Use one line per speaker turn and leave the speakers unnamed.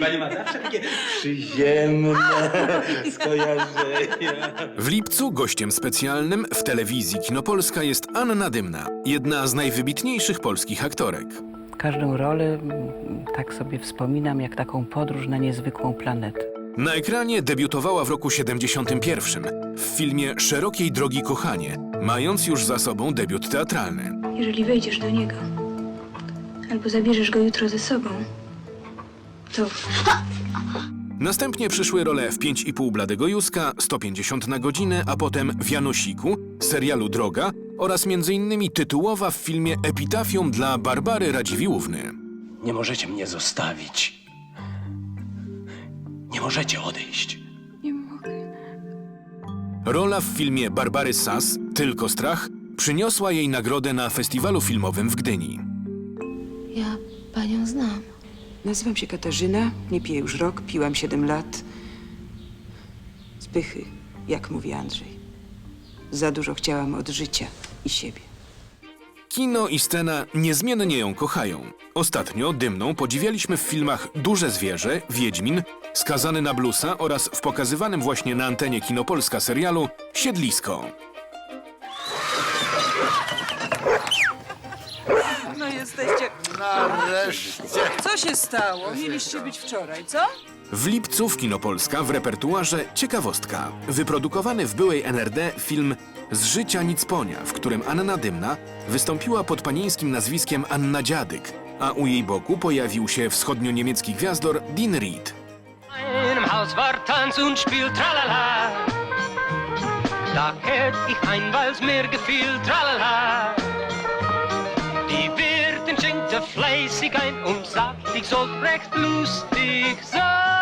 Pani ma zawsze takie przyziemne skojarzenia.
W lipcu gościem specjalnym w telewizji Kinopolska jest Anna Dymna, jedna z najwybitniejszych polskich aktorek.
Każdą rolę tak sobie wspominam jak taką podróż na niezwykłą planetę.
Na ekranie debiutowała w roku 71 w filmie Szerokiej drogi kochanie, mając już za sobą debiut teatralny.
Jeżeli wejdziesz do niego, albo zabierzesz go jutro ze sobą, to
Następnie przyszły role w 5,5 Bladego Józka, 150 na godzinę, a potem w Janosiku, serialu Droga oraz m.in. tytułowa w filmie Epitafium dla Barbary Radziwiłłówny.
Nie możecie mnie zostawić. Nie możecie odejść.
nie mogę.
Rola w filmie Barbary Sas, Tylko strach, przyniosła jej nagrodę na festiwalu filmowym w Gdyni.
Ja panią znam.
Nazywam się Katarzyna, nie piję już rok, piłam 7 lat. Spychy, jak mówi Andrzej. Za dużo chciałam od życia i siebie.
Kino i scena niezmiennie ją kochają. Ostatnio Dymną podziwialiśmy w filmach Duże Zwierzę, Wiedźmin, Skazany na blusa oraz w pokazywanym właśnie na antenie Kinopolska serialu Siedlisko.
No jesteście...
Nareszcie.
Co się stało? Mieliście być wczoraj, co?
W lipcu w Kinopolska w repertuarze Ciekawostka. Wyprodukowany w byłej NRD film Z życia nic ponia, w którym Anna Dymna wystąpiła pod panieńskim nazwiskiem Anna Dziadyk, a u jej boku pojawił się wschodnio-niemiecki gwiazdor Dean Reed.
einem Haus war Tanz und Spiel, tralala. Da ich ein, weil's mir gefiel, tralala. Fleißig ein und sagt, ich soll recht lustig sein.